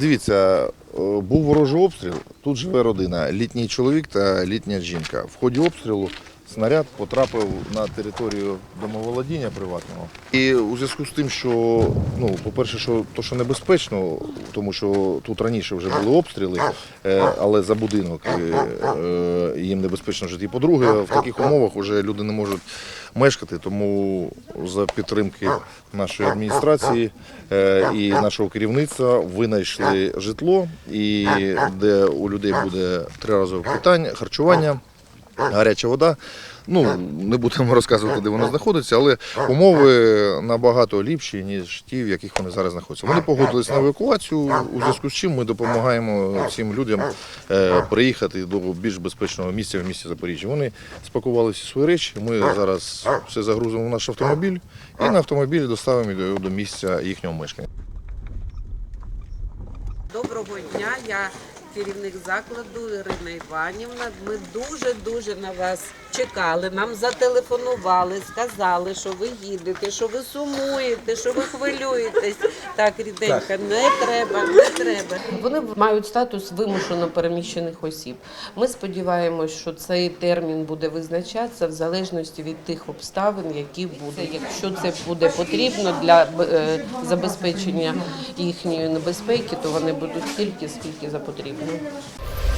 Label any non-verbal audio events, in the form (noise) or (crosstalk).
Дивіться, е, був ворожий обстріл. Тут живе родина, літній чоловік та літня жінка. В ході обстрілу снаряд потрапив на територію домоволодіння приватного. І у зв'язку з тим, що, ну, по-перше, що то, що небезпечно, тому що тут раніше вже були обстріли, е, але за будинок е, е, їм небезпечно жити. І по-друге, в таких умовах вже люди не можуть мешкати, тому за підтримки нашої адміністрації і нашого керівництва винайшли житло, і де у людей буде триразове питання, харчування, гаряча вода. Ну, не будемо (laughs) розказувати, де воно знаходиться, але умови набагато ліпші, ніж ті, в яких вони зараз знаходяться. Вони погодились на евакуацію, у зв'язку з чим ми допомагаємо цим людям е, приїхати до більш безпечного місця в місті Запоріжжя. Вони спакували всі свої речі. Ми зараз все загрузимо в наш автомобіль і на автомобілі доставимо його до місця їхнього мешкання. Доброго дня, я керівник закладу Ірина Іванівна. Ми дуже-дуже на вас чекали. Нам зателефонували, сказали, що ви їдете, що ви сумуєте, що ви хвилюєтесь. Так, ріденька, не треба, не треба. Вони мають статус вимушено переміщених осіб. Ми сподіваємось, що цей термін буде визначатися в залежності від тих обставин, які будуть. Якщо це буде потрібно для е, забезпечення їхньої небезпеки, то вони будуть стільки, скільки за потрібно. よろしくお願いします。